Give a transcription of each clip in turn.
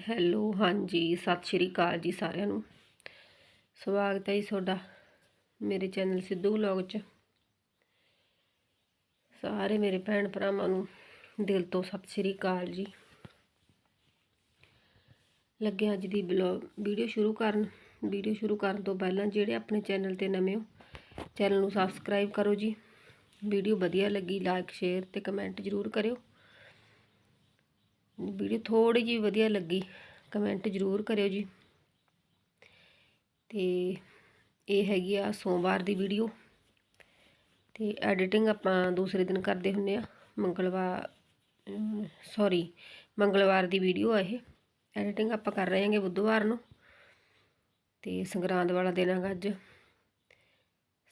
Hello, ਹਾਂਜੀ, ਸਤਿ ਸ਼੍ਰੀ ਅਕਾਲ ਜੀ ਸਾਰਿਆਂ ਨੂੰ। ਸਵਾਗਤ ਹੈ ਜੀ ਤੁਹਾਡਾ ਮੇਰੇ ਚੈਨਲ ਸਿੱਧੂ ਵਲੌਗ 'ਚ। ਸਾਰੇ ਮੇਰੇ ਭੈਣ ਭਰਾਵਾਂ ਨੂੰ ਦਿਲ ਤੋਂ ਸਤਿ ਸ਼੍ਰੀ ਅਕਾਲ ਜੀ। ਲੱਗੇ ਅੱਜ ਦੀ ਬਲੌਗ ਵੀਡੀਓ ਸ਼ੁਰੂ ਕਰਨ, ਵੀਡੀਓ ਸ਼ੁਰੂ ਕਰਨ ਤੋਂ ਪਹਿਲਾਂ ਜਿਹੜੇ ਆਪਣੇ ਚੈਨਲ ਤੇ ਨਵੇਂ ਹੋ, ਚੈਨਲ ਨੂੰ ਸਬਸਕ੍ਰਾਈਬ ਕਰੋ ਜੀ। ਵੀਡੀਓ ਵਧੀਆ ਲੱਗੀ, ਲਾਈਕ, ਸ਼ੇਅਰ ਤੇ ਕਮੈਂਟ ਜ਼ਰੂਰ ਕਰਿਓ। ਵੀਡੀਓ ਥੋੜੀ ਜਿਹੀ ਵਧੀਆ ਲੱਗੀ, ਕਮੈਂਟ ਜ਼ਰੂਰ ਕਰਿਓ ਜੀ। ਤੇ ਇਹ ਹੈਗੀ ਆ ਸੋਮਵਾਰ ਦੀ ਵੀਡੀਓ। ਤੇ ਐਡੀਟਿੰਗ ਆਪਾਂ ਦੂਸਰੇ ਦਿਨ ਕਰਦੇ ਹੁੰਨੇ ਆ ਮੰਗਲਵਾਰ ਸੌਰੀ, ਮੰਗਲਵਾਰ ਦੀ ਵੀਡੀਓ ਆ ਇਹ। ਐਡੀਟਿੰਗ ਆਪਾਂ ਕਰ ਰਹੇ ਹਾਂਗੇ ਬੁੱਧਵਾਰ ਨੂੰ। ਤੇ ਸੰਗਰਾਂਦ ਵਾਲਾ ਦਿਨ ਹੈਗਾ ਅੱਜ।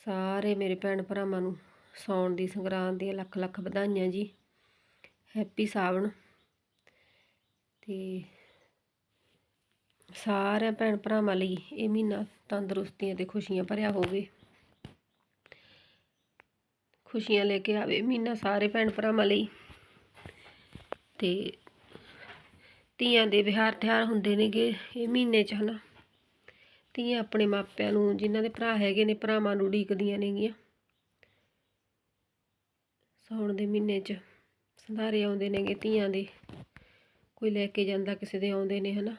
ਸਾਰੇ ਮੇਰੇ ਭੈਣ ਭਰਾਵਾਂ ਨੂੰ ਸੌਣ ਦੀ, ਸੰਗਰਾਂਦ ਦੀਆਂ ਲੱਖ ਲੱਖ ਵਧਾਈਆਂ ਜੀ। ਹੈਪੀ ਸਾਵਣ। ਤੇ ਸਾਰਿਆਂ ਭੈਣ ਭਰਾਵਾਂ ਲਈ ਇਹ ਮਹੀਨਾ ਤੰਦਰੁਸਤੀਆਂ ਤੇ ਖੁਸ਼ੀਆਂ ਭਰਿਆ ਹੋਵੇ। ਖੁਸ਼ੀਆਂ ਲੈ ਕੇ ਆਵੇ ਮਹੀਨਾ ਸਾਰੇ ਭੈਣ ਭਰਾਵਾਂ ਲਈ। ਤੇ ਧੀਆਂ ਦੇ ਵਿਹਾਰ ਤਿਉਹਾਰ ਹੁੰਦੇ ਨੇਗੇ ਇਹ ਮਹੀਨੇ 'ਚ ਹਨਾ। ਧੀਆਂ ਆਪਣੇ ਮਾਪਿਆਂ ਨੂੰ ਜਿਨ੍ਹਾਂ ਦੇ ਭਰਾ ਹੈਗੇ ਨੇ ਭਰਾਵਾਂ ਨੂੰ ਉਡੀਕਦੀਆਂ ਨੇਗੀਆਂ। ਸਾਉਣ ਦੇ ਮਹੀਨੇ 'ਚ ਸੰਧਾਰੇ ਆਉਂਦੇ ਨੇਗੇ ਧੀਆਂ ਦੇ। ਕੋਈ ਲੈ ਕੇ ਜਾਂਦਾ ਕਿਸੇ ਦੇ ਆਉਂਦੇ ਨੇ, ਹਨਾ?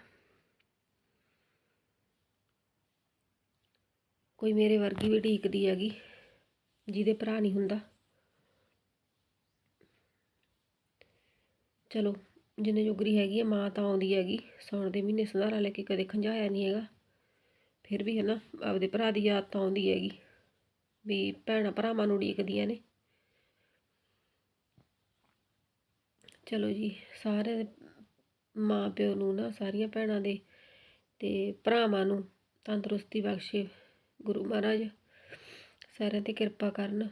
ਕੋਈ ਮੇਰੇ ਵਰਗੀ ਵੀ ਢੀਕਦੀ ਹੈਗੀ, ਜਿਹਦੇ ਭਰਾ ਨਹੀਂ ਹੁੰਦਾ। ਚਲੋ, ਜਿੰਨੇ ਜੋਗਰੀ ਹੈਗੀ ਆ, ਮਾਂ ਤਾਂ ਆਉਂਦੀ ਹੈਗੀ ਸੌਣ ਦੇ ਮਹੀਨੇ ਸੰਧਾਰਾ ਲੈ ਕੇ ਕਦੇ ਖੰਜਾਇਆ ਨਹੀਂ ਹੈਗਾ। ਫਿਰ ਵੀ, ਹਨਾ, ਆਪਦੇ ਭਰਾ ਦੀ ਯਾਦ ਤਾਂ ਆਉਂਦੀ ਹੈਗੀ, ਵੀ ਭੈਣਾਂ ਭਰਾਵਾਂ ਨੂੰ ਉਡੀਕਦੀਆਂ ਨੇ। ਚਲੋ ਜੀ ਸਾਰੇ ਮਾਂ ਪਿਓ ਨੂੰ ਨਾ ਸਾਰੀਆਂ ਭੈਣਾਂ ਦੇ ਤੇ ਭਰਾਵਾਂ ਨੂੰ ਤੰਦਰੁਸਤੀ ਬਖਸ਼ੇ ਗੁਰੂ ਮਹਾਰਾਜ। ਸਾਰਿਆਂ ਤੇ ਕਿਰਪਾ ਕਰਨ।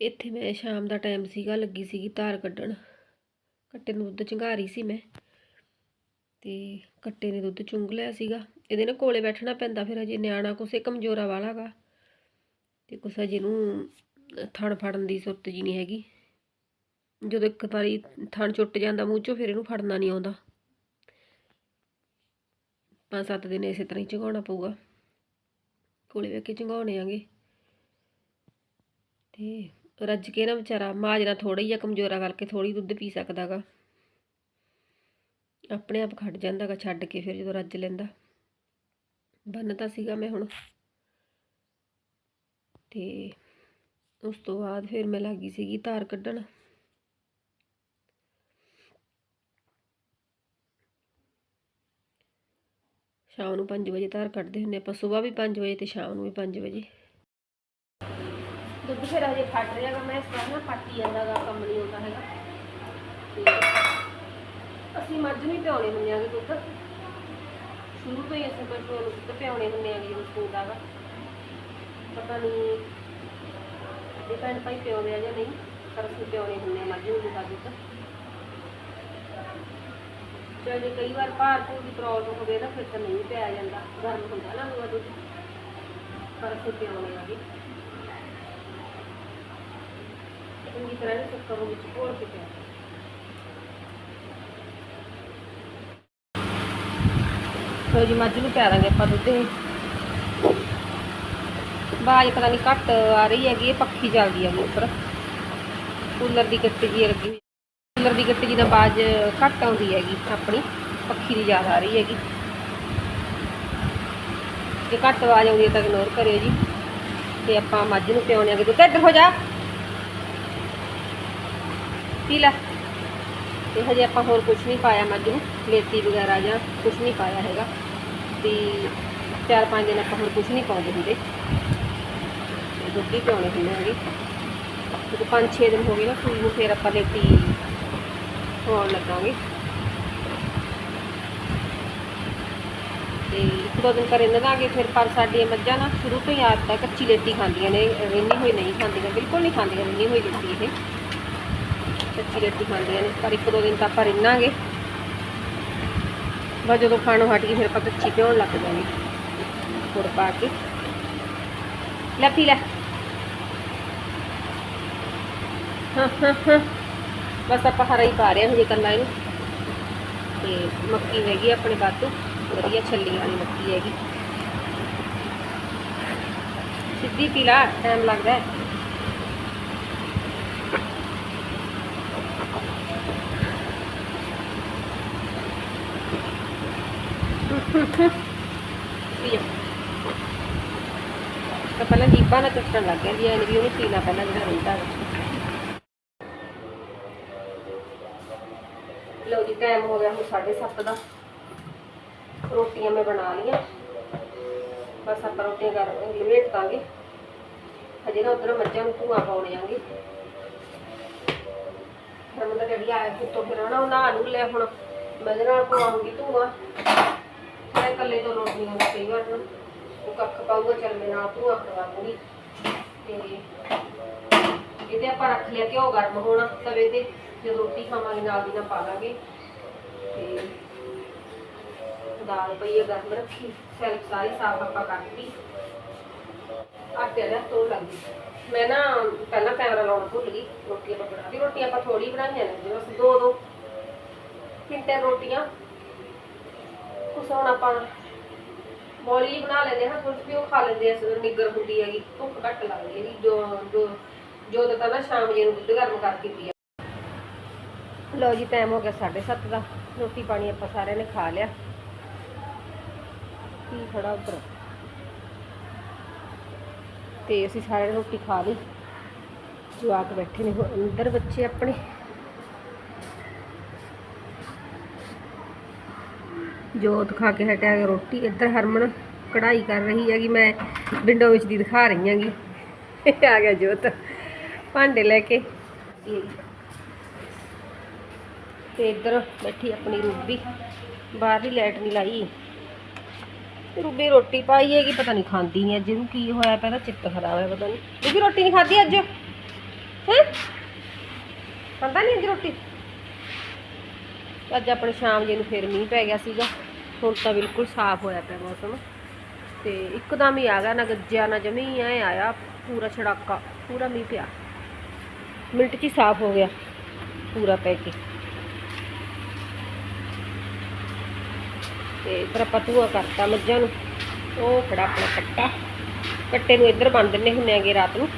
ਇੱਥੇ ਮੈਂ ਸ਼ਾਮ ਦਾ ਟਾਈਮ ਸੀਗਾ, ਲੱਗੀ ਸੀਗੀ ਧਾਰ ਕੱਢਣ। ਕੱਟੇ ਨੂੰ ਦੁੱਧ ਚੰਗਾ ਰਹੀ ਸੀ ਮੈਂ ਤੇ ਕੱਟੇ ਨੇ ਦੁੱਧ ਚੁੰਗ ਲਿਆ ਸੀਗਾ। ਇਹਦੇ ਨਾਲ ਕੋਲੇ ਬੈਠਣਾ ਪੈਂਦਾ, ਫਿਰ ਅਜੇ ਨਿਆਣਾ ਕੁਸੇ ਕਮਜ਼ੋਰਾ ਵਾਲਾਗਾ ਤੇ ਕੁਛ ਅਜੇ ਨੂੰ ਥਣ ਫੜਨ ਦੀ ਸੁਰਤ ਜੀ ਨਹੀਂ ਹੈਗੀ। ਜਦੋਂ ਇੱਕ ਵਾਰੀ ਥਣ ਚੁੱਟ ਜਾਂਦਾ ਮੂੰਹ ਚੋਂ, ਫਿਰ ਇਹਨੂੰ ਫੜਨਾ ਨਹੀਂ ਆਉਂਦਾ। ਪੰਜ ਸੱਤ ਦਿਨ ਇਸੇ ਤਰ੍ਹਾਂ ਹੀ ਝੰਗਾਉਣਾ ਪਊਗਾ। ਕੋਲੇ ਵੇਖ ਕੇ ਝੰਗਾਉਣੇ ਆਂਗੇ। ਤੇ ਰੱਜ ਕੇ ਨਾ ਵਿਚਾਰਾ ਮਾਜਰਾ ਥੋੜਾ ਜਿਹਾ ਕਮਜ਼ੋਰਾ ਕਰਕੇ ਥੋੜੀ ਦੁੱਧ ਪੀ ਸਕਦਾਗਾ। ਆਪਣੇ ਆਪ ਖੜ ਜਾਂਦਾਗਾ ਛੱਡ ਕੇ ਫਿਰ ਜਦੋਂ ਰੱਜ ਲੈਂਦਾ। ਬੰਨਤਾ ਸੀਗਾ ਮੈਂ ਹੁਣ। ਤੇ ਉਸ ਤੋਂ ਬਾਅਦ ਫਿਰ ਮੈਂ ਲੱਗੀ ਸੀਗੀ ਧਾਰ ਕੱਢਣ। ਸ਼ਾਮ ਨੂੰ 5 ਵਜੇ ਧਾਰ ਕੱਢਦੇ ਹੁੰਨੇ ਆਪਾਂ ਸਵੇਰ ਵੀ 5 ਵਜੇ ਤੇ ਸ਼ਾਮ ਨੂੰ ਵੀ 5 ਵਜੇ। ਦੁੱਧ ਫਿਰ ਹਜੇ ਫਟ ਰਿਹਾਗਾ ਮੈਂ ਇਸ ਵਾਰ ਨਾ ਫੱਟੀ ਜਾਂਦਾਗਾ ਕੰਮ ਨਹੀਂ ਹੁੰਦਾ ਹੈਗਾ। ਅਸੀਂ ਮੱਝ ਨਹੀਂ ਪਿਆਉਣੇ ਹੁੰਦੇ ਆਗੇ ਦੁੱਧ। ਸ਼ੁਰੂ ਤੋਂ ਹੀ ਅਸੀਂ ਪਸ਼ੂਆਂ ਨੂੰ ਦੁੱਧ ਪਿਆਉਣੇ ਹੁੰਦੇ ਆਗੇ ਜਦੋਂ ਸਕੂਲ ਆਗਾ ਪਤਾ ਨਹੀਂ ਇਹ ਭਾਈ ਪਿਆਉਂਦੇ ਆ ਜਾਂ ਨਹੀਂ, ਪਰ ਅਸੀਂ ਪਿਆਉਣੇ ਹੁੰਦੇ ਆ ਮੱਝ ਨੂੰ ਦਾ ਦੁੱਧ। ਜੇ ਜੇ ਕਈ ਵਾਰ ਭਾਰ ਭੂਰ ਦੀ ਪ੍ਰੋਬਲਮ ਹੋਵੇ ਨਾ, ਫਿਰ ਤਾਂ ਨਹੀਂ ਪਿਆ ਜਾਂਦਾ। ਗਰਮ ਹੁੰਦਾ ਨਾ ਉਹ ਦੁੱਧ ਪਰ ਅਸੀਂ ਪਿਆਉਣੇ ਆਗੇ ਚੰਗੀ ਤਰ੍ਹਾਂ ਇਹਨੂੰ ਕੁੱਕਰ ਵਿੱਚ ਘੋਲ ਕੇ ਪਿਆ ਲੋ ਜੀ, ਮੱਝ ਨੂੰ ਪਿਆ ਦਾਂਗੇ ਆਪਾਂ ਦੁੱਧ। ਇਹ ਬਾਜ ਪਤਾ ਨਹੀਂ ਘੱਟ ਆ ਰਹੀ ਹੈਗੀ, ਇਹ ਪੱਖੀ ਚੱਲਦੀ ਹੈਗੀ ਉੱਪਰ। ਕੂਲਰ ਦੀ ਗੱਟੀ ਜੀ ਲੱਗੀ ਹੋਈ। ਕੂਲਰ ਦੀ ਗੱਟੀ ਜੀ ਬਾਜ ਘੱਟ ਆਉਂਦੀ ਹੈਗੀ, ਆਪਣੀ ਪੱਖੀ ਦੀ ਜ਼ਿਆਦਾ ਆ ਰਹੀ ਹੈਗੀ। ਜੇ ਘੱਟ ਆਵਾਜ਼ ਆਉਂਦੀ ਹੈ ਤਾਂ ਇਗਨੋਰ ਕਰਿਓ ਜੀ। ਤੇ ਆਪਾਂ ਮੱਝ ਨੂੰ ਪਿਆਉਣੇ ਆਗੇ ਦੁੱਧ ਇੱਧਰ ਹੋ ਜਾ। ਪੀ ਲੈ। ਤੇ ਹਜੇ ਆਪਾਂ ਹੋਰ ਕੁਝ ਨਹੀਂ ਪਾਇਆ ਮੱਝ ਨੂੰ। ਲੇਤੀ ਵਗੈਰਾ ਜਾਂ ਕੁਝ ਨਹੀਂ ਪਾਇਆ ਹੈਗਾ। ਤੇ ਚਾਰ ਪੰਜ ਦਿਨ ਆਪਾਂ ਹੋਰ ਕੁਝ ਨਹੀਂ ਪਾਉਂਦੇ ਹੁੰਦੇ। ਤੇ ਦੁੱਧ ਹੀ ਪਿਆਉਣੇ ਹੁੰਦੇ ਹੈਗੇ। ਜਦੋਂ ਪੰਜ ਛੇ ਦਿਨ ਹੋ ਗਏ ਨਾ ਸੂਈ ਨੂੰ ਫਿਰ ਆਪਾਂ ਲੇਤੀ ਪਾਉਣ ਲੱਗਾਂਗੇ। ਤੇ ਇੱਕ ਦੋ ਦਿਨ ਕਰੇ ਲਗਾਂਗੇ ਫਿਰ ਪਰ ਸਾਡੀਆਂ ਮੱਝਾਂ ਨਾ ਸ਼ੁਰੂ ਤੋਂ ਹੀ ਆਦਤ ਹੈ ਕੱਚੀ ਲੇਤੀ ਖਾਂਦੀਆਂ ਨੇ ਰਿੰਨੀ ਹੋਈ ਨਹੀਂ ਖਾਂਦੀਆਂ, ਬਿਲਕੁਲ ਨਹੀਂ ਖਾਂਦੀਆਂ ਰਿੰਨੀ ਹੋਈ ਲੇਤੀ ਇਹ। ਕੱਚੀ ਰੋਟੀ ਖਾਂਦੀਆਂ ਨੇ, ਪਰ ਇੱਕ ਦੋ ਦਿਨ ਤਾਂ ਆਪਾਂ ਰਿੰਨਾਂਗੇ। ਬਸ ਜਦੋਂ ਖਾਣੋਂ ਹਟ ਗਈ, ਫਿਰ ਆਪਾਂ ਕੱਚੀ ਭਿਉਣ ਲੱਗ ਜਾਵਾਂਗੇ। ਗੁੜ ਪਾ ਕੇ। ਲੈ ਪੀ ਲੈ। ਹਾਂ ਹਾਂ ਹਾਂ। ਬਸ ਆਪਾਂ ਹਰਾ ਹੀ ਪਾ ਰਹੇ ਹਾਂ ਹਜੇ ਕੱਲਾ ਇਹਨੂੰ ਤੇ ਮੱਕੀ ਹੈਗੀ ਆਪਣੇ ਬਾਤੂ ਵਧੀਆ ਛੱਲੀ ਵਾਲੀ ਮੱਕੀ ਹੈਗੀ। ਸਿੱਧੀ ਪੀਲਾ ਟਾਈਮ ਲੱਗਦਾ ਪੀਓ ਤਾਂ ਪਹਿਲਾਂ ਜੀਬਾਂ ਨਾਲ ਚੱਟਣ ਲੱਗ ਜਾਂਦੀ ਐ ਵੀ ਉਹਨੂੰ ਪੀਣਾ ਪਹਿਲਾਂ ਜਿਹੜਾ ਰਹਿੰਦਾ ਵਾ। ਲਓ ਜੀ ਟਾਈਮ ਹੋ ਗਿਆ ਹੁਣ 7:30 ਦਾ। ਰੋਟੀਆਂ ਮੈਂ ਬਣਾ ਲਈਆਂ। ਬਸ ਆਪਾਂ ਰੋਟੀਆਂ ਕਰ ਲਵੇਟ ਦਾਂਗੇ। ਹਜੇ ਨਾ ਉਧਰ ਮੱਝਾਂ ਨੂੰ ਧੂਆ ਪਾਉਣ ਜਾਂਗੇ ਫਿਰ ਮੈਂ ਡੈਡੀ ਆਇਆ ਕਿਤੋਂ ਫਿਰ ਨਾ ਉਹ ਨੂੰ ਲੈ ਹੁਣ। ਮੈਂ ਨਾਲ ਪਵਾਉਂਗੀ ਧੂਆ। ਮੈਂ ਇਕੱਲੇ ਤੋਂ ਰੋਟੀਆਂ ਨੂੰ ਕਈ ਵਾਰ ਨਾ ਉਹ ਕੱਖ ਪਾਊਗਾ, ਚੱਲ ਮੈਂ ਨਾਲ ਧੂਆ ਕਰਵਾ ਦੂੰਗੀ। ਤੇ ਇਹਦੇ ਆਪਾਂ ਰੱਖ ਲਿਆ ਘਿਓ ਗਰਮ ਹੋਣਾ ਤਵੇ ਤੇ। ਜਦੋਂ ਰੋਟੀ ਖਾਵਾਂਗੇ, ਨਾਲ ਦੀ ਨਾਲ ਪਾ ਲਾਂਗੇ ਤੇ ਦਾਲ ਪਈ ਹੈ ਗਰਮ ਰੱਖੀ ਸੈਲਫ ਸਾਰੀ ਸਾਫ਼ ਆਪਾਂ ਕਰਤੀ। ਆਟੇ ਦਾ ਤੋੜ ਲੱਗੀ। ਮੈਂ ਨਾ ਪਹਿਲਾਂ ਕੈਮਰਾ ਲਾਉਣਾ ਭੁੱਲ ਗਈ ਰੋਟੀ ਆਪਾਂ ਬਣਾਤੀ। ਰੋਟੀ ਆਪਾਂ ਥੋੜੀ ਬਣਾਈਆਂ ਨੇ ਜਿਵੇਂ ਦੋ ਦੋ, ਤਿੰਨ ਰੋਟੀਆਂ। ਕੁਛ ਹੁਣ ਆਪਾਂ ਮੌਲੀ ਬਣਾ ਲੈਂਦੇ ਹਾਂ ਥੋੜੀ ਵੀ ਉਹ ਖਾ ਲੈਂਦੇ ਆ ਸਵੇਰ ਨਿੱਗਰ ਹੁੰਦੀ ਹੈਗੀ ਭੁੱਖ ਘੱਟ ਲੱਗਦੀ ਹੈਗੀ, ਜੋ ਜੋ ਜੋ ਤਾਂ ਨਾ ਸ਼ਾਮ ਜੇ ਨੂੰ ਦੁੱਧ ਗਰਮ ਕਰਕੇ ਪੀਆ ਲਓ ਜੀ ਟਾਈਮ ਹੋ ਗਿਆ 7:30 ਦਾ। ਰੋਟੀ ਪਾਣੀ ਆਪਾਂ ਸਾਰਿਆਂ ਨੇ ਖਾ ਲਿਆ। ਕੀ ਖੜਾ ਉੱਧਰ? ਤੇ ਅਸੀਂ ਸਾਰਿਆਂ ਨੇ ਰੋਟੀ ਖਾ ਲਈ। ਜਵਾਕ ਬੈਠੇ ਨੇ ਅੰਦਰ ਬੱਚੇ ਆਪਣੇ। ਜੋਤ ਖਾ ਕੇ ਹਟਿਆ ਗਿਆ ਰੋਟੀ। ਇੱਧਰ ਹਰਮਨ ਕਢਾਈ ਕਰ ਰਹੀ ਹੈਗੀ, ਮੈਂ ਵਿੰਡੋ ਵਿੱਚ ਦੀ ਦਿਖਾ ਰਹੀ ਹਾਂਗੀ। ਆ ਗਿਆ ਜੋਤ। ਭਾਂਡੇ ਲੈ ਕੇ। ਤੇ ਇੱਧਰ ਬੈਠੀ ਆਪਣੀ ਰੂਬੀ। ਬਾਹਰਲੀ ਲਾਈਟ ਨਹੀਂ ਲਾਈ। ਰੂਬੀ ਰੋਟੀ ਪਾਈ ਹੈਗੀ, ਪਤਾ ਨਹੀਂ ਖਾਂਦੀ ਨਹੀਂ ਅੱਜ, ਇਹਨੂੰ ਕੀ ਹੋਇਆ ਪਹਿਲਾਂ ਚਿੱਤ ਖਰਾਬ ਹੈ, ਪਤਾ ਨਹੀਂ। ਰੂਬੀ ਰੋਟੀ ਨਹੀਂ ਖਾਧੀ ਅੱਜ? ਹੈ? ਖਾਂਦਾ ਨਹੀਂ ਅੱਜ ਰੋਟੀ? ਅੱਜ ਆਪਣੇ ਸ਼ਾਮ ਜੇ ਨੂੰ ਫਿਰ ਮੀਂਹ ਪੈ ਗਿਆ ਸੀਗਾ। ਹੁਣ ਤਾਂ ਬਿਲਕੁਲ ਸਾਫ਼ ਹੋਇਆ ਪਿਆ ਮੌਸਮ। ਤੇ ਇੱਕਦਮ ਹੀ ਆ ਗਿਆ, ਨਾ ਗੱਜਿਆ, ਨਾ ਜਮੀ ਐ ਆਇਆ, ਪੂਰਾ ਛੜਾਕਾ, ਪੂਰਾ ਮੀਂਹ ਪਿਆ। ਮਿੰਟ 'ਚ ਹੀ ਸਾਫ਼ ਹੋ ਗਿਆ, ਪੂਰਾ ਪੈ ਕੇ। ਤੇ ਫਿਰ ਆਪਾਂ ਧੂਆ ਕਰਤਾ ਮੱਝਾਂ ਨੂੰ। ਉਹ ਖੜਾ ਆਪਣਾ ਕੱਟਾ ਕੱਟੇ ਨੂੰ ਇੱਧਰ ਬੰਨ ਦਿੰਨੇ ਹੁੰਨੇ ਆਗੇ ਰਾਤ ਨੂੰ।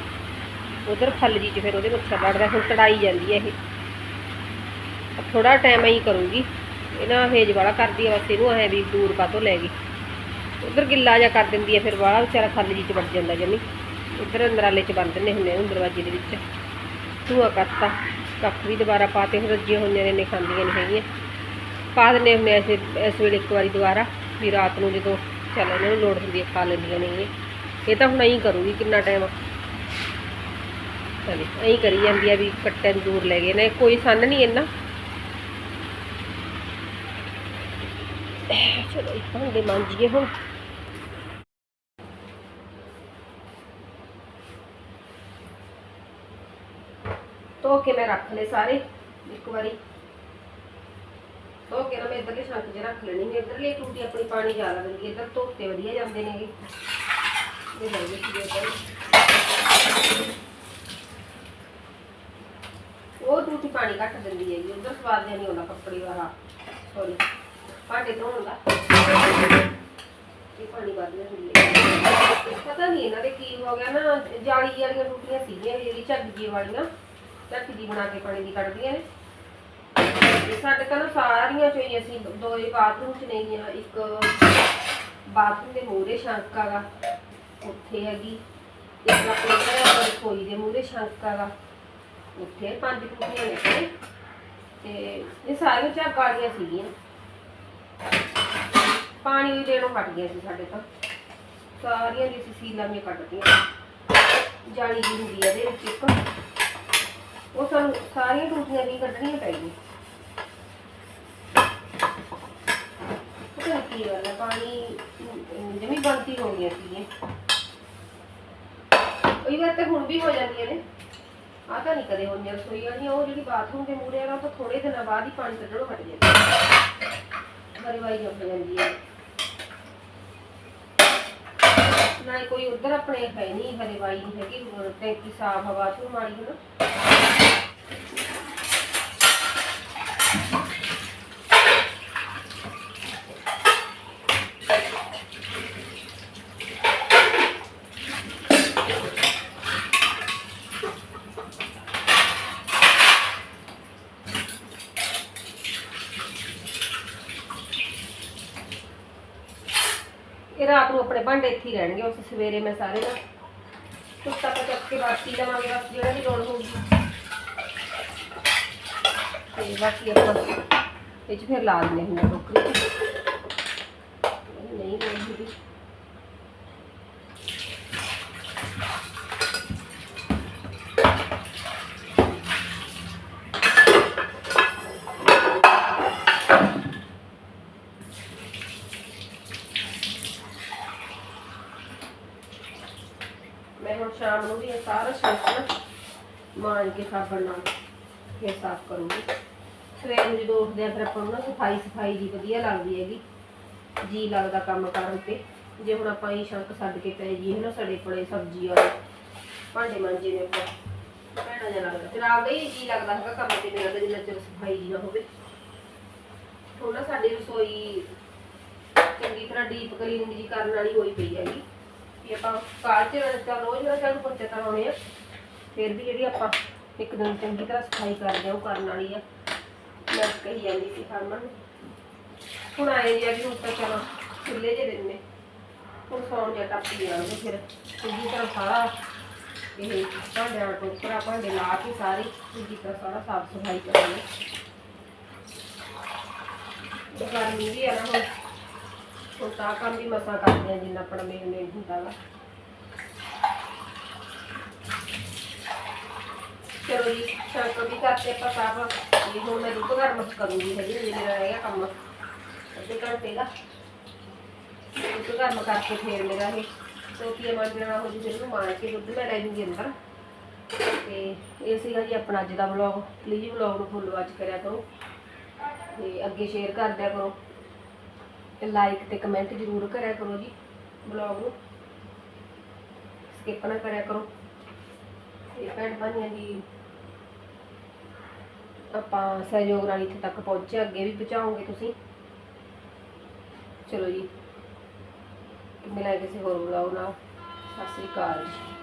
ਉਧਰ ਖੱਲ ਜੀ ਚ ਫਿਰ ਉਹਦੇ ਮੱਛਰ ਲੜਦਾ ਹੁਣ ਤੜਾਈ ਜਾਂਦੀ ਹੈ ਇਹ। ਥੋੜਾ ਟਾਈਮ ਹੀ ਕਰੂੰਗੀ। ਇਹ ਨਾ ਹੇਜ ਵਾਲਾ ਕਰਦੀ ਆ, ਬਸ ਇਹਨੂੰ ਐ ਵੀ ਦੂਰ ਕਾਤੋਂ ਲੈ ਗਈ। ਉਧਰ ਗਿੱਲਾ ਜਾ ਕਰ ਦਿੰਦੀ ਹੈ, ਫਿਰ ਵਾਲਾ ਵਿਚਾਰਾ ਖੱਲ ਜੀ ਚ ਵੜ ਜਾਂਦਾ ਜਮੀ। ਇੱਧਰ ਨਰਾਲੇ ਚ ਬੰਨ ਦਿੰਨੇ ਹੁੰਨੇ ਉਹਨੂੰ ਦਰਵਾਜ਼ੇ ਦੇ ਵਿੱਚ। ਧੂਆ ਕਰਤਾ। ਕੱਖ ਵੀ ਦੁਬਾਰਾ ਪਾਤੇ ਰੱਜੀਆਂ ਹੋਈਆਂ ਨੇ ਨੇ ਖਾਂਦੀਆਂ ਨਹੀਂ ਹੈਗੀਆਂ। ਪਾ ਦਿੰਦੇ ਹੁੰਦੇ ਆ ਇਸ ਇਸ ਵੇਲੇ ਇੱਕ ਵਾਰੀ ਦੁਬਾਰਾ, ਵੀ ਰਾਤ ਨੂੰ ਜਦੋਂ ਚੱਲ ਇਹਨਾਂ ਨੂੰ ਲੋੜ ਹੁੰਦੀ ਹੈ ਖਾ ਲੈਂਦੀਆਂ ਨੇ ਇਹ। ਇਹ ਤਾਂ ਹੁਣ ਐਂ ਕਰੂਗੀ, ਕਿੰਨਾ ਟਾਈਮ ਚਲੇ, ਐਂ ਕਰੀ ਜਾਂਦੀ ਆ ਵੀ ਕੱਟੇ ਨੂੰ ਦੂਰ ਲੈ ਗਏ ਨੇ ਕੋਈ ਸੰਨ ਨਹੀਂ ਇੰਨਾ। ਚਲੋ ਇਹ ਭਾਂਡੇ ਮਾਂਜੀਏ ਹੁਣ। ਧੋ ਕੇ ਮੈਂ ਰੱਖ ਲਏ ਸਾਰੇ, ਇੱਕ ਵਾਰੀ। ਧੋ ਕੇ ਨਾ ਮੈਂ ਇੱਧਰਲੇ ਛੱਤ 'ਚ ਰੱਖ ਲੈਣੀ ਨੇ ਇੱਧਰਲੀ ਟੂਟੀ ਆਪਣੀ ਪਾਣੀ ਜ਼ਿਆਦਾ ਦਿੰਦੀ ਇੱਧਰ ਧੋਤੇ ਵਧੀਆ ਜਾਂਦੇ ਨੇ ਇਹ। ਲੈ ਗਏ ਸੀਗੇ ਉਹ ਟੂਟੀ ਪਾਣੀ ਘੱਟ ਦਿੰਦੀ ਹੈਗੀ ਉੱਧਰ ਸਵਾਦ ਜਿਹਾ ਨਹੀਂ ਆਉਂਦਾ ਕੱਪੜੇ ਵਾਲਾ। ਸੌਰੀ ਭਾਂਡੇ ਧੋਣ ਦਾ। ਇਹ ਪਾਣੀ ਵੱਧ ਦਿੰਦੀ ਹੈ। ਪਤਾ ਨਹੀਂ ਇਹਨਾਂ ਦੇ ਕੀ ਹੋ ਗਿਆ ਨਾ, ਜਾਲੀ ਵਾਲੀਆਂ ਟੂਟੀਆਂ ਸੀਗੀਆਂ ਜਿਹੜੀ ਝੱਗੀ ਵਾਲੀਆਂ। ਝੱਗ ਜੀ ਬਣਾ ਕੇ ਪਾਣੀ ਦੀ ਕੱਢਦੀਆਂ ਨੇ। ਸਾਡੇ ਤਾਂ ਸਾਰੀਆਂ ਚੋਂ ਅਸੀਂ ਦੋ ਹੀ ਬਾਥਰੂਮ ਚ ਨਹੀਂ ਆ, ਇੱਕ ਬਾਥਰੂਮ ਦੇ ਮੂਹਰੇ ਸ਼ੰਕਾ ਦਾ ਉੱਥੇ ਹੈਗੀ। ਇੱਕ ਆਪਣੇ ਘਰ ਰਸੋਈ ਦੇ ਮੂਹਰੇ ਸ਼ੰਕਾ ਦਾ ਉੱਥੇ ਪੰਜ ਟੂਟੀਆਂ ਨੇ ਤੇ ਇਹ ਸਾਰੀਆਂ ਝੱਗ ਵਾਲੀਆਂ ਸੀਗੀਆਂ। ਪਾਣੀ ਵੀ ਦੇਣੋਂ ਹਟ ਗਿਆ ਸੀ ਸਾਡੇ ਤਾਂ। ਸਾਰੀਆਂ ਦੀ ਅਸੀਂ ਸੀਲਾਂ ਵੀ ਕੱਢਦੀਆਂ ਜਾਲੀ ਜੀ ਹੁੰਦੀ ਹੈ ਇਹਦੇ ਵਿੱਚ ਇੱਕ। ਉਹ ਸਾਨੂੰ ਸਾਰੀਆਂ ਟੂਟੀਆਂ ਵੀ ਕੱਢਣੀਆਂ ਪੈ ਗਈਆਂ ਪਤਾ ਨੀ ਕੀ ਗੱਲ ਪਾਣੀ ਅਮ, ਜਮੀ ਬੰਤੀ ਹੋ ਗਈਆਂ ਸੀਗੀਆਂ ਕਈ ਵਾਰ ਤੇ ਹੁਣ ਵੀ ਹੋ ਜਾਂਦੀਆਂ ਨੇ। ਆ ਤਾਂ ਨਹੀਂ ਕਦੇ ਹੋਈਆਂ ਰਸੋਈ ਵਾਲੀਆਂ ਉਹ ਜਿਹੜੀ ਬਾਥਰੂਮ ਦੇ ਮੂਹਰੇ ਆ ਨਾ ਤਾਂ ਥੋੜੇ ਦਿਨਾਂ ਬਾਅਦ ਹੀ ਪਾਣੀ ਕੱਢਣੋਂ ਹਟ ਜਾਂਦਾ ਹਰਵਾਈ ਜੰਮ ਜਾਂਦੀ ਹੈ ਨਾ ਕੋਈ ਉਧਰ ਆਪਣੇ ਹੈ ਨਹੀਂ ਹਰਵਾਈ ਨਹੀਂ ਹੈਗੀ ਟੈਂਕੀ ਸਾਫ਼ ਹਵਾ ਤੋਂ ਮਾਰੀ ਹੈ ਨਾ। ਇਹ ਰਾਤ ਨੂੰ ਆਪਣੇ ਭਾਂਡੇ ਇੱਥੇ ਹੀ ਰਹਿਣਗੇ ਉਸ ਸਵੇਰੇ ਮੈਂ ਸਾਰੇ ਨਾ ਕੁੱਤਾ ਪਾ ਚੱਕ ਕੇ ਬਾਕੀ ਲਵਾਂਗੇ, ਬਸ ਜਿਹੜਾ ਵੀ ਲੋੜ ਹੋਊਗੀ। ਤੇ ਬਾਕੀ ਆਪਾਂ ਇਹ 'ਚ ਫਿਰ ਲਾ ਦਿੰਦੇ ਹੁੰਦੇ ਟੋਕਰੀ 'ਚ ਨਹੀਂ ਲੋੜ ਹੁੰਦੀ ਮੈਂ ਹੁਣ ਸ਼ਾਮ ਨੂੰ ਵੀ ਇਹ ਸਾਰਾ ਸ਼ੈਂਕ ਨਾ ਮਾਂਜ ਕੇ ਸਾਬਣ ਨਾਲ ਫਿਰ ਸਾਫ਼ ਕਰੂੰਗੀ। ਸਵੇਰ ਨੂੰ ਜਦੋਂ ਉੱਠਦੇ ਆ, ਫਿਰ ਆਪਾਂ ਨੂੰ ਨਾ ਸਫ਼ਾਈ ਸਫ਼ਾਈ ਜੀ ਵਧੀਆ ਲੱਗਦੀ ਹੈਗੀ। ਜੀ ਲੱਗਦਾ ਕੰਮ ਕਰਨ ਤੇ। ਜੇ ਹੁਣ ਆਪਾਂ ਇਹ ਸ਼ੰਕ ਛੱਡ ਕੇ ਪੈ ਜੀ ਨਾ ਸੜੇ ਪੜੇ ਸਬਜ਼ੀ ਵਾਲੇ, ਭਾਂਡੇ ਮਾਂਜੇ ਨੇ ਆਪਾਂ। ਭੈਣਾ ਜਿਹਾ ਲੱਗਦਾ। ਫਿਰ ਆਪਦਾ ਹੀ ਜੀ ਲੱਗਦਾ ਹੈਗਾ ਕੰਮ ਤੇ, ਮੇਰਾ ਜਿੰਨਾ ਚਿਰ ਸਫ਼ਾਈ ਜੀ ਨਾ ਹੋਵੇ। ਹੁਣ ਸਾਡੀ ਰਸੋਈ ਚੰਗੀ ਤਰ੍ਹਾਂ ਡੀਪ ਕਲੀਨਿੰਗ ਜੀ ਕਰਨ ਵਾਲੀ ਹੋਈ ਪਈ ਹੈਗੀ। ਵੀ ਆਪਾਂ ਕਾਲ ਚ ਤਾਂ ਰੋਜ਼ ਨਾ ਚਾਹੂ ਪੋਚੇ ਕਰਾਉਣੇ ਆ। ਫਿਰ ਵੀ ਜਿਹੜੀ ਆਪਾਂ ਇੱਕ ਦਿਨ ਚੰਗੀ ਤਰ੍ਹਾਂ ਸਫ਼ਾਈ ਕਰਦੇ ਆ ਕਰਨ ਵਾਲੀ ਆ। ਮੈਂ ਕਹੀ ਜਾਂਦੀ ਸੀ ਹਰਮਨ ਨੂੰ। ਹੁਣ ਆਏ ਜੀ ਆ ਹੁਣ ਤਾਂ ਚਲੋ ਖੁੱਲੇ ਜੇ ਦਿਨ ਨੇ। ਹੁਣ ਸੌਣ ਜਾਂ ਟੱਪ ਜਾਣਗੇ ਫਿਰ। ਚੰਗੀ ਤਰ੍ਹਾਂ ਸਾਰਾ ਇਹ ਭਾਂਡਿਆਂ ਟੋਕਰਾ ਭਾਂਡੇ ਲਾ ਕੇ ਸਾਰੇ ਚੰਗੀ ਤਰ੍ਹਾਂ ਸਾਰਾ ਸਾਫ਼ ਸਫ਼ਾਈ ਕਰਾਂਗੇ ਗਰਮੀ ਵੀ ਆ ਨਾ ਹੁਣ। ਹੁਣ ਤਾਂ ਕੰਮ ਵੀ ਮਸਾਂ ਕਰਦੇ ਆ ਜਿੰਨਾ ਆਪਣਾ ਮੇਨ ਮੇਨ ਹੁੰਦਾ ਵਾ। ਚਲੋ ਜੀ ਸ਼ਰਟ ਵੀ ਕਰਤੇ ਆਪਾਂ ਸਾਫ਼। ਇਹ ਹੁਣ ਮੈਂ ਦੁੱਧ ਗਰਮ ਕਰੂੰਗੀ, ਹਜੇ ਜੇ ਮੇਰਾ ਰਹਿ ਕੰਮ। ਅੱਧੇ ਘੰਟੇ ਦਾ। ਦੁੱਧ ਗਰਮ ਕਰਕੇ ਫੇਰ ਮੇਰਾ ਇਹ ਸੋਤੀਆ ਮਾਂਜਣਾ ਹੋ ਜੀ ਫਿਰ ਇਹਨੂੰ ਮਾਰ ਕੇ ਦੁੱਧ ਮੈਂ ਲੈ ਜੂੰਗੀ ਅੰਦਰ। ਤੇ ਇਹ ਸੀਗਾ ਜੀ ਆਪਣਾ ਅੱਜ ਦਾ ਵਲੌਗ ਪਲੀਜ਼ ਵਲੌਗ ਨੂੰ ਫੁੱਲ ਵਾਚ ਕਰਿਆ ਕਰੋ। ਤੇ ਅੱਗੇ ਸ਼ੇਅਰ ਕਰ ਦਿਆ ਕਰੋ। ਤੇ ਲਾਈਕ ਤੇ ਕਮੈਂਟ ਜ਼ਰੂਰ ਕਰਿਆ ਕਰੋ ਜੀ ਬਲੌਗ ਨੂੰ। ਸਕਿਪ ਨਾ ਕਰਿਆ ਕਰੋ। ਤੇ ਭੈਣ ਭਾਈਆਂ ਦੀ ਆਪਾਂ ਸਹਿਯੋਗ ਨਾਲ ਇੱਥੇ ਤੱਕ ਪਹੁੰਚੇ, ਅੱਗੇ ਵੀ ਪਹੁੰਚਾਓਗੇ ਤੁਸੀਂ? ਚਲੋ ਜੀ। ਮਿਲਾਂਗੇ ਕਿਸੇ ਹੋਰ ਬੁਲਾਓ ਨਾਲ ਸਤਿ ਸ੍ਰੀ ਅਕਾਲ ਜੀ।